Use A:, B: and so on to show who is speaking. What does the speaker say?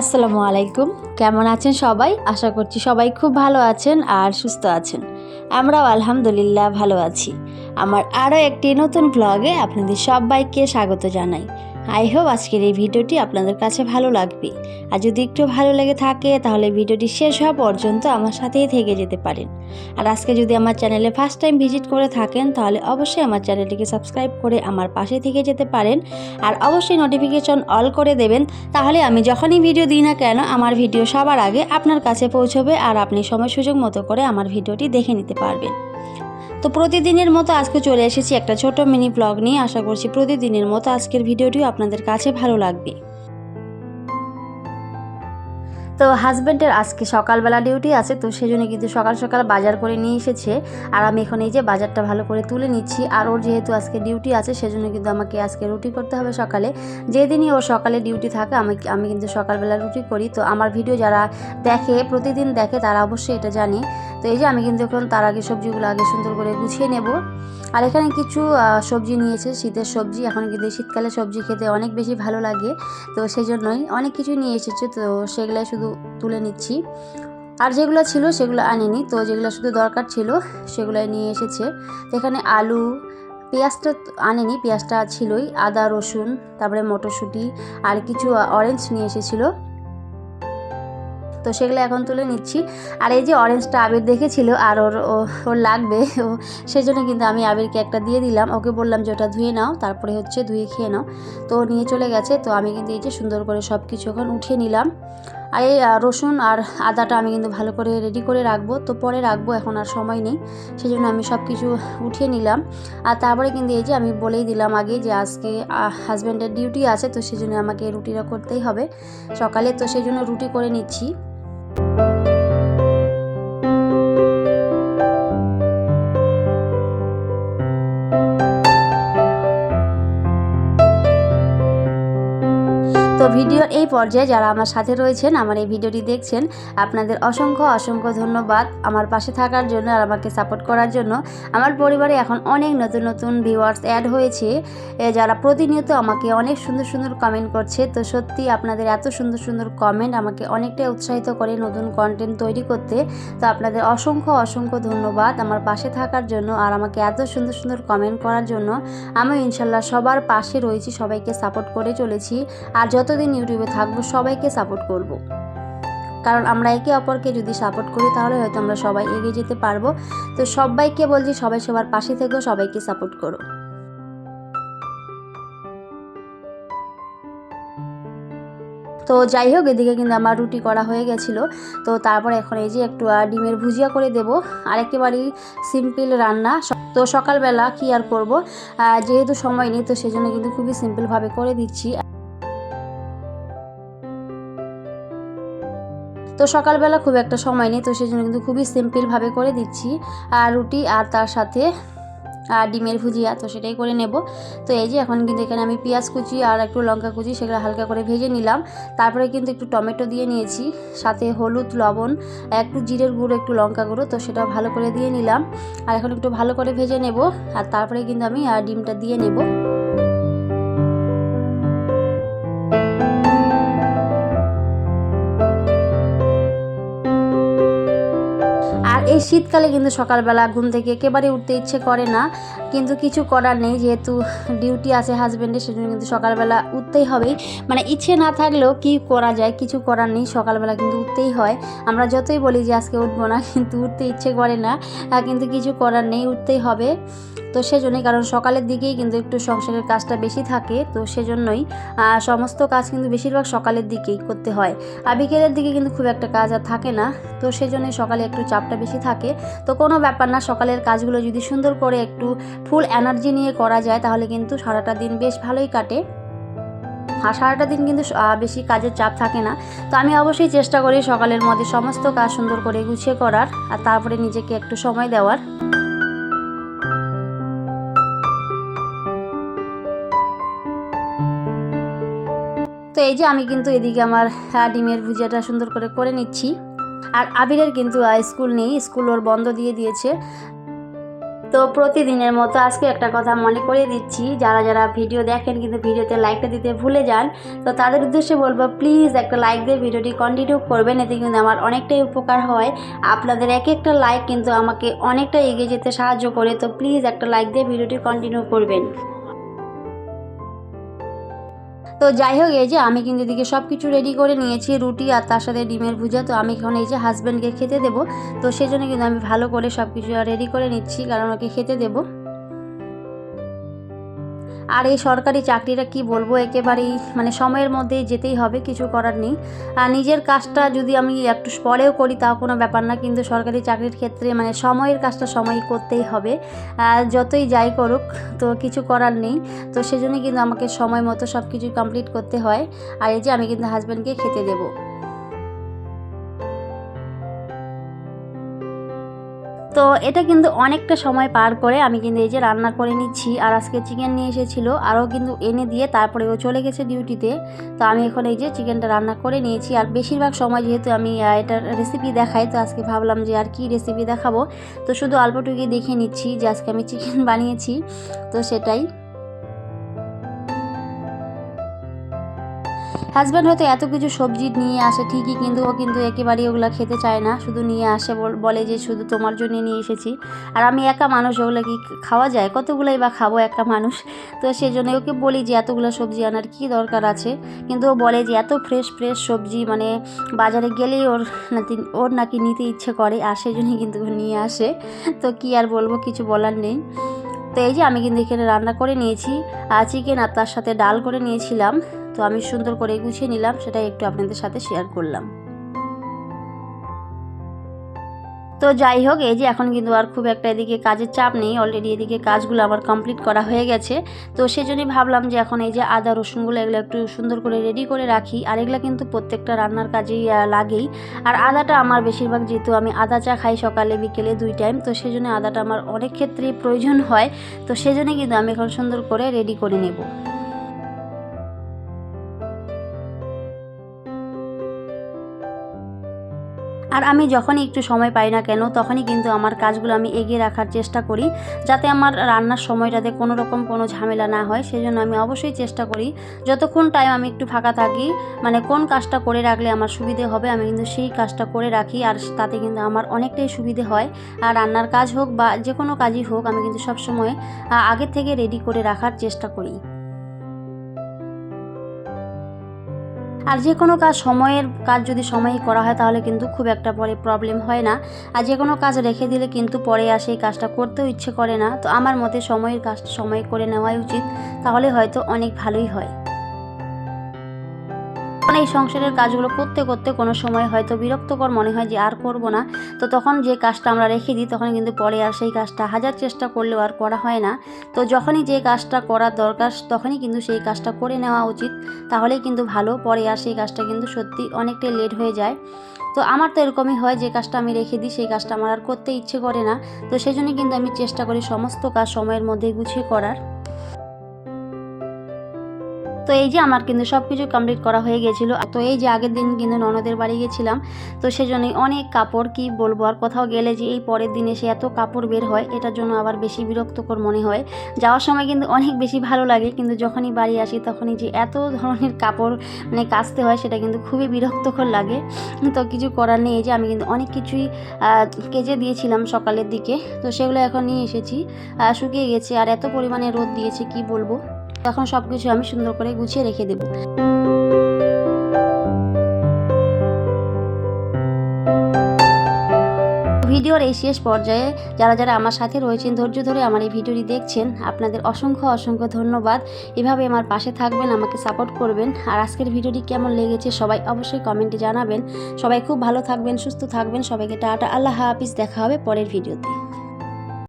A: আসসালামু আলাইকুম। কেমন আছেন সবাই? আশা করছি সবাই খুব ভালো আছেন আর সুস্থ আছেন। আমরাও আলহামদুলিল্লাহ ভালো আছি। আমার আরও একটি নতুন ব্লগে আপনাদের সবাইকে স্বাগত জানাই। আই হোপ আজকের এই ভিডিওটি আপনাদের কাছে ভালো লাগবে। আর যদি একটু ভালো লেগে থাকে, তাহলে ভিডিওটি শেষ হওয়া পর্যন্ত আমার সাথেই থেকে যেতে পারেন। আর আজকে যদি আমার চ্যানেলে ফার্স্ট টাইম ভিজিট করে থাকেন, তাহলে অবশ্যই আমার চ্যানেলটিকে সাবস্ক্রাইব করে আমার পাশে থেকে যেতে পারেন। আর অবশ্যই নোটিফিকেশন অল করে দেবেন, তাহলে আমি যখনই ভিডিও দিই না কেন, আমার ভিডিও সবার আগে আপনার কাছে পৌঁছবে আর আপনি সময় সুযোগ মতো করে আমার ভিডিওটি দেখে নিতে পারবেন। তো প্রতিদিনের মতো আজকে চলে এসেছি একটা ছোট মিনি ব্লগ নিয়ে। আশা করছি প্রতিদিনের মতো আজকের ভিডিওটিও আপনাদের কাছে ভালো লাগবে। তো হাজব্যান্ডের আজকে সকালবেলা ডিউটি আছে, তো সেই জন্য কিন্তু সকাল সকাল বাজার করে নিয়ে এসেছে। আর আমি এখন এই যে বাজারটা ভালো করে তুলে নিচ্ছি, আর ওর যেহেতু আজকে ডিউটি আছে সেজন্য কিন্তু আমাকে আজকে রুটি করতে হবে সকালে। যেদিনই ওর সকালে ডিউটি থাকে, আমি আমি কিন্তু সকালবেলা রুটি করি। তো আমার ভিডিও যারা দেখে, প্রতিদিন দেখে, তারা অবশ্যই এটা জানে। তো এই যে আমি কিন্তু এখন তার আগে সবজিগুলো আগে সুন্দর করে গুছিয়ে নেব। আর এখানে কিছু সবজি নিয়েছে, শীতের সবজি। এখন কিন্তু শীতকালে সবজি খেতে অনেক বেশি ভালো লাগে। তো সেই জন্যই অনেক কিছু নিয়ে এসেছে, তো সেগুলাই শুধু তুলে নিচ্ছি। আর যেগুলো ছিল সেগুলো আনিনি। তো যেগুলো শুধু দরকার ছিল সেগুলাই নিয়ে এসেছে। এখানে আলু, পেঁয়াজটা আনেনি, পেঁয়াজটা ছিলই, আদা, রসুন, তারপরে মটরশুঁটি আর কিছু অরেঞ্জ নিয়ে এসেছিল। তো সেগুলো এখন তুলে নিচ্ছি। আর এই যে অরেঞ্জটা আবির দেখেছিল আর ওর ওর লাগবে, ও, সেজন্য কিন্তু আমি আবিরকে একটা দিয়ে দিলাম। ওকে বললাম যে ওটা ধুয়ে নাও, তারপরে হচ্ছে ধুয়ে খেয়ে নাও। তো নিয়ে চলে গেছে। তো আমি কিন্তু এই যে সুন্দর করে সব কিছু এখন উঠিয়ে নিলাম। আর এই রসুন আর আদাটা আমি কিন্তু ভালো করে রেডি করে রাখব। তো পরে রাখব, এখন আর সময় নেই। সেই জন্য আমি সব কিছু উঠিয়ে নিলাম। আর তারপরে কিন্তু এই যে আমি বলেই দিলাম আগে যে আজকে হাজব্যান্ডের ডিউটি আছে, তো সেই জন্য আমাকে রুটিটা করতেই হবে। সকালে তো সেই জন্য রুটি করে নিচ্ছি। ভিডিওর এই পর্যায়ে যারা আমার সাথে রয়েছেন, আমার এই ভিডিওটি দেখছেন, আপনাদের অসংখ্য অসংখ্য ধন্যবাদ আমার পাশে থাকার জন্য আর আমাকে সাপোর্ট করার জন্য। আমার পরিবারে এখন অনেক নতুন নতুন ভিউয়ার্স অ্যাড হয়েছে যারা প্রতিনিয়ত আমাকে অনেক সুন্দর সুন্দর কমেন্ট করছে, তো সত্যি আপনাদের এত সুন্দর সুন্দর কমেন্ট আমাকে অনেকটাই উৎসাহিত করে নতুন কন্টেন্ট তৈরি করতে। তো আপনাদের অসংখ্য অসংখ্য ধন্যবাদ আমার পাশে থাকার জন্য আর আমাকে এত সুন্দর সুন্দর কমেন্ট করার জন্য। আমি ইনশাল্লাহ সবার পাশে রয়েছি, সবাইকে সাপোর্ট করে চলেছি। আর যতদিন ইউটিউবে থাকব, সবাইকে সাপোর্ট করব। কারণ আমরা একে অপরকে যদি সাপোর্ট করি, তাহলে হয়তো আমরা সবাই এগিয়ে যেতে পারব। তো সবাইকে বলছি, সবাই সবার পাশে থেকেও সবাইকে সাপোর্ট করো। তো যাই হোক, এদিকে কিন্তু আমার রুটি করা হয়ে গেছিল। তো তারপর এখন এই যে একটু ডিমের ভুজিয়া করে দেব। আর একেবারেই সিম্পল রান্না। তো সকালবেলা কি আর করব? যেহেতু সময় নেই, তো সেজন্য কিন্তু খুবই সিম্পলভাবে করে দিচ্ছি। তো সকালবেলা খুব একটা সময় নেই, তো সেই জন্য কিন্তু খুবই সিম্পলভাবে করে দিচ্ছি। আর রুটি আর তার সাথে, আর ডিমের ভুজিয়া, তো সেটাই করে নেব। তো এই যে এখন কিন্তু এখানে আমি পেঁয়াজ কুচি আর একটু লঙ্কা কুচি সেগুলো হালকা করে ভেজে নিলাম। তারপরে কিন্তু একটু টমেটো দিয়ে নিয়েছি, সাথে হলুদ, লবণ, একটু জিরের গুঁড়ো, একটু লঙ্কা গুঁড়ো, তো সেটা ভালো করে দিয়ে নিলাম। আর এখন একটু ভালো করে ভেজে নেব, আর তারপরে কিন্তু আমি, আর ডিমটা দিয়ে নেব। এই শীতকালে কিন্তু সকালবেলা ঘুম থেকে একেবারে উঠতে ইচ্ছে করে না, কিন্তু কিছু করার নেই, যেহেতু ডিউটি আছে হাজব্যান্ডের সেজন্য কিন্তু সকালবেলা উঠতেই হবেই মানে ইচ্ছে না থাকলেও কি করা যায়, কিছু করার নেই, সকালবেলা কিন্তু উঠতেই হয়। আমরা যতই বলি যে আজকে উঠবো না, কিন্তু উঠতে ইচ্ছে করে না কিন্তু কিছু করার নেই, উঠতেই হবে। তো সেজন্যই, কারণ সকালের দিকেই কিন্তু একটু সংসারের কাজটা বেশি থাকে, তো সেজন্যই সমস্ত কাজ কিন্তু বেশিরভাগ সকালের দিকেই করতে হয়। আর বিকেলের দিকে কিন্তু খুব একটা কাজ আর থাকে না, তো সেজন্যই সকালে একটু চাপটা বেশি থাকে। তো কোনো ব্যাপার না, সকালের কাজগুলো যদি সুন্দর করে একটু ফুল এনার্জি নিয়ে করা যায়, তাহলে কিন্তু সারাটা দিন বেশ ভালোই কাটে। আর সারাটা দিন কিন্তু বেশি কাজের চাপ থাকে না। তো আমি অবশ্যই চেষ্টা করি সকালের মধ্যে সমস্ত কাজ সুন্দর করে গুছিয়ে করার, আর তারপরে নিজেকে একটু সময় দেওয়ার। তো এই যে আমি কিন্তু এদিকে আমার ডিমের ভুজিয়াটা সুন্দর করে করে নিচ্ছি। আর আবিরের কিন্তু স্কুল নেই, স্কুল ওর বন্ধ দিয়ে দিয়েছে। তো প্রতিদিনের মতো আজকে একটা কথা মনে করিয়ে দিচ্ছি, যারা যারা ভিডিও দেখেন কিন্তু ভিডিওতে লাইকটা দিতে ভুলে যান, তো তাদের উদ্দেশ্যে বলব প্লিজ একটা লাইক দিয়ে ভিডিওটি কন্টিনিউ করবেন, এতে কিন্তু আমার অনেকটাই উপকার হয়। আপনাদের এক একটা লাইক কিন্তু আমাকে অনেকটা এগিয়ে যেতে সাহায্য করে, তো প্লিজ একটা লাইক দিয়ে ভিডিওটি কন্টিনিউ করবেন। তো যাই হোক, এই যে আমি কিন্তু এদিকে সব কিছু রেডি করে নিয়েছি, রুটি আর তার সাথে ডিমের ভুজা তো আমি এখন এই যে হাজব্যান্ডকে খেতে দেবো। তো সেই জন্য কিন্তু আমি ভালো করে সব কিছু রেডি করে নিচ্ছি, কারণ ওকে খেতে দেবো। আর এই সরকারি চাকরিটা কি বলব? একেবারেই মানে সময়ের মধ্যে যেতেই হবে, কিছু করার নেই। আর নিজের কাজটা যদি আমি একটু পরেও করি, তাও কোনো ব্যাপার না। কিন্তু সরকারি চাকরির ক্ষেত্রে মানে সময়ের কাজটা সময়ই করতেই হবে। যতই যাই করুক, তো কিছু করার নেই। তো সেজন্য কিন্তু আমাকে সময় মতো সব কিছু কমপ্লিট করতে হয়। আর এই যে আমি কিন্তু হাজব্যান্ডকে খেতে দেবো। তো এটা কিন্তু অনেকটা সময় পার করে আমি কিন্তু এই যে রান্না করে নিচ্ছি। আর আজকে চিকেন নিয়ে এসেছিল। আরও কিন্তু এনে দিয়ে তারপরে ও চলে গেছে ডিউটিতে তো আমি এখন এই যে চিকেনটা রান্না করে নিয়েছি। আর বেশিরভাগ সময় যেহেতু আমি এটা রেসিপি দেখাই, তো আজকে ভাবলাম যে আর কি রেসিপি দেখাবো। তো শুধু অল্পটুকুই দেখে নিচ্ছি যে আজকে আমি চিকেন বানিয়েছি। তো সেটাই। হাজব্যান্ড হয়তো এত কিছু সবজি নিয়ে আসে, ঠিকই, কিন্তু ও কিন্তু একেবারেই ওগুলো খেতে চায় না। শুধু নিয়ে আসে, বল- যে শুধু তোমার জন্য নিয়ে এসেছি। আর আমি একা মানুষ, ওগুলো কি খাওয়া যায়? কতগুলোই বা খাব একা মানুষ? তো সেই জন্য ওকে বলি যে এতগুলো সবজি আনার কি দরকার আছে? কিন্তু ও বলে যে এত ফ্রেশ ফ্রেশ সবজি মানে বাজারে গেলেই ওর নাকি ওর নাকি নিতে ইচ্ছে করে, আর সেই জন্যই কিন্তু নিয়ে আসে। তো কি আর বলব, কিছু বলার নেই। তো এই যে আমি কিন্তু এখানে রান্না করে নিয়েছি, আর চিকেন আর তার সাথে ডাল করে নিয়েছিলাম। তো আমি সুন্দর করে গুছিয়ে নিলাম সেটা একটু আপনাদের সাথে শেয়ার করলাম। তো যাই হোক, এই যে এখন কিন্তু আর খুব একটা এদিকে কাজের চাপ নেই। অলরেডি এদিকে কাজগুলো আমার কমপ্লিট করা হয়ে গেছে। তো সেই জন্যই ভাবলাম যে এখন এই যে আদা, রসুনগুলো এগুলো একটু সুন্দর করে রেডি করে রাখি। আর এগুলো কিন্তু প্রত্যেকটা রান্নার কাজেই লাগেই। আর আদাটা আমার বেশিরভাগ যেহেতু আমি আদা চা খাই সকালে, বিকেলে দুই টাইম তো সেই জন্য আদাটা আমার অনেক ক্ষেত্রেই প্রয়োজন হয়। তো সেই জন্যই কিন্তু আমি এখন সুন্দর করে রেডি করে নেব। আর আমি যখনই একটু সময় পাই না কেন, তখনই কিন্তু আমার কাজগুলো আমি এগিয়ে রাখার চেষ্টা করি, যাতে আমার রান্নার সময়টাতে কোনো রকম কোনো ঝামেলা না হয়। সেজন্য আমি অবশ্যই চেষ্টা করি, যতক্ষণ টাইম আমি একটু ফাঁকা থাকি মানে কোন কাজটা করে রাখলে আমার সুবিধে হবে, আমি কিন্তু সেই কাজটা করে রাখি, আর তাতে কিন্তু আমার অনেকটাই সুবিধে হয়। আর রান্নার কাজ হোক বা যে কোনো কাজই হোক, আমি কিন্তু সবসময় আগের থেকে রেডি করে রাখার চেষ্টা করি। আর যে কোনো কাজ সময়ের কাজ যদি সময়ে করা হয়, তাহলে কিন্তু খুব একটা পরে প্রবলেম হয় না। আর যে কোনো কাজ রেখে দিলে কিন্তু পরে আর সেই কাজটা করতেও ইচ্ছে করে না। তো আমার মতে সময়ের কাজটা সময় করে নেওয়াই উচিত, তাহলে হয়তো অনেক ভালোই হয়। এই সংসারের কাজগুলো করতে করতে কোনো সময় হয়তো বিরক্তকর মনে হয় যে আর করব না। তো তখন যে কাজটা আমরা রেখে দিই, তখন কিন্তু পরে আর সেই কাজটা হাজার চেষ্টা করলেও আর করা হয় না। তো যখনই যে কাজটা করার দরকার, তখনই কিন্তু সেই কাজটা করে নেওয়া উচিত। তাহলেই কিন্তু ভালো, পরে আর সেই কাজটা কিন্তু সত্যি অনেকটাই লেট হয়ে যায়। তো আমার তো এরকমই হয়, যে কাজটা আমি রেখে দিই, সেই কাজটা আমার আর করতে ইচ্ছে করে না। তো সেই জন্য কিন্তু আমি চেষ্টা করি সমস্ত কাজ সময়ের মধ্যে গুছিয়ে করার। তো এই যে আমার কিন্তু সব কিছু কমপ্লিট করা হয়ে গেছিল। তো এই যে আগের দিন কিন্তু ননদের বাড়ি গেছিলাম, তো সেজন্যই অনেক কাপড় কি বলব, আর কোথাও গেলে যে এই পরের দিনে সে এত কাপড় বের হয়, এটার জন্য আবার বেশি বিরক্তকর মনে হয়। যাওয়ার সময় কিন্তু অনেক বেশি ভালো লাগে, কিন্তু যখনই বাড়ি আসি তখনই যে এত ধরনের কাপড় মানে কাচতে হয়, সেটা কিন্তু খুবই বিরক্তকর লাগে। তো কিছু করার নেই যে আমি কিন্তু অনেক কিছুই কেজে দিয়েছিলাম সকালের দিকে। তো সেগুলো এখন নিয়ে এসেছি শুকিয়ে গেছে, আর এত পরিমাণে রোদ দিয়েছে, কি বলব? এখন সব কিছু আমি সুন্দর করে গুছিয়ে রেখে দেবো। ভিডিওর এই শেষ পর্যায়ে যারা যারা আমার সাথে রয়েছেন, ধৈর্য ধরে আমার এই ভিডিওটি দেখছেন, আপনাদের অসংখ্য অসংখ্য ধন্যবাদ। এভাবে আমার পাশে থাকবেন, আমাকে সাপোর্ট করবেন। আর আজকের ভিডিওটি কেমন লেগেছে সবাই অবশ্যই কমেন্টে জানাবেন। সবাই খুব ভালো থাকবেন, সুস্থ থাকবেন। সবাইকে টাটা, আল্লাহ হাফিজ। দেখা হবে পরের ভিডিওতে।